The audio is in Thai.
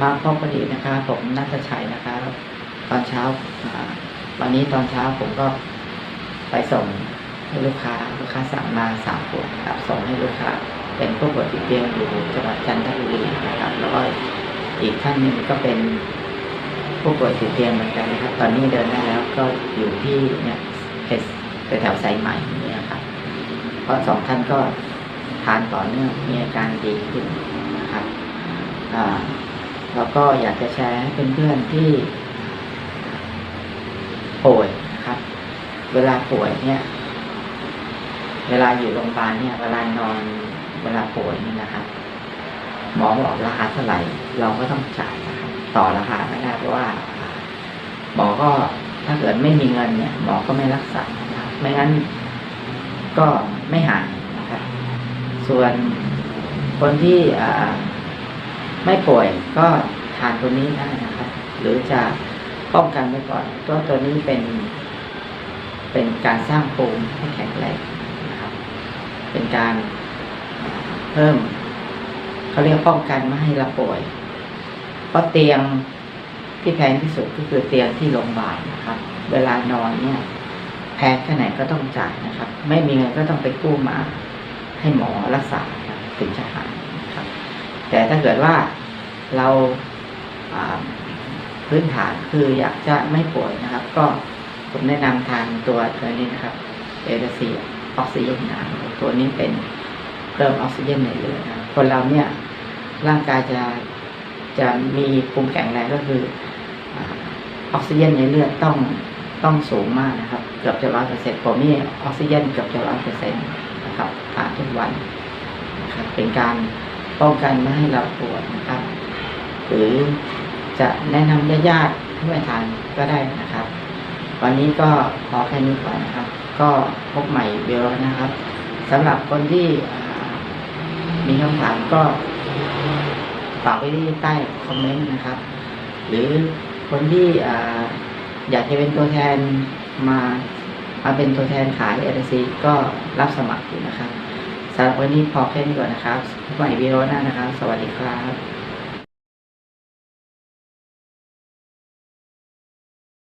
มาพบพอดีนะครับผมนัทชัยนะครับตอนเช้าวันนี้ตอนเช้าผมก็ไปส่งให้ลูกค้าลูกค้าสั่งมาสามขวดครับส่งให้ลูกค้า เป็นผู้ป่วยติดเตียงอยู่จังหวัดจันทบุรีนะครับแล้วก็อีกท่านหนึ่งก็เป็นผู้ป่วยติดเตียงเหมือนกันนะครับ ตอนนี้เดินได้แล้วก็อยู่ที่เนี่ยเพชรแถวสายใหม่เนี่ยครับเพราะสองท่านก็ทานต่อเนื่องมีอาการดีขึ้นนะครับอ่า แล้วก็อยากจะแชร์ให้เพื่อนๆที่ป่วยนะครับ เวลาป่วยเนี่ย เวลาอยู่โรงพยาบาลเนี่ย เวลานอนเวลาป่วยนี่นะครับ หมอบอกราคาเท่าไหร่ เราก็ต้องจ่ายนะครับต่อราคาไม่ได้เพราะว่า หมอก็ถ้าเกิดไม่มีเงินเนี่ย หมอก็ไม่รักษานะครับไม่งั้นก็ไม่หายนะครับ ส่วนคนที่อ่า ไม่ป่วยก็ทานตัวนี้ได้นะครับ หรือจะป้องกันไว้ก่อนตัวตัวนี้เป็น เป็นการสร้างภูมิให้แข็งแรงนะครับ เป็นการเพิ่มเขาเรียกป้องกันไม่ให้เราป่วย เพราะเตียงที่แพงที่สุดก็คือเตียงที่โรงพยาบาลนะครับ เวลานอนเนี่ยแพงแค่ไหนก็ต้องจ่ายนะครับ ไม่มีเงินก็ต้องไปกู้มาให้หมอรักษาถึงจะหาย แต่ถ้าเกิดว่าเราพื้นฐานคืออยากจะไม่ป่วยนะครับ ก็ผมแนะนำทานตัวตัวนี้นะครับเอเดซีออกซิเจนนะตัวนี้เป็นเพิ่มออกซิเจนในเลือดนะคนเราเนี่ยร่างกายจะจะมีภูมิแข็งแรงก็คืออออกซิเจนในเลือดต้องต้องสูงมากนะครับ เกือบจะร้อยเปอร์เซ็นต์ผมนี่ออกซิเจนเกือบจะร้อยเปอร์เซ็นต์นะครับทานทุกวันนะครับเป็นการ ป้องกันไม่ให้เราปวดนะครับ หรือจะแนะนำญาติๆให้มาทานก็ได้นะครับ วันนี้ก็ขอแค่นี้ก่อนนะครับ ก็พบใหม่เบลนะครับสำหรับคนที่มีคำถามก็ฝากไว้ที่ใต้คอมเมนต์นะครับ หรือคนที่อ่าอยากจะเป็นตัวแทนมามาเป็นตัวแทนขายเอเซีก็รับสมัครอยู่นะครับ สำหรับวันนี้พอแค่นี้ก่อนนะครับพบใหม่วิดีโอหน้านะครับ สวัสดีครับ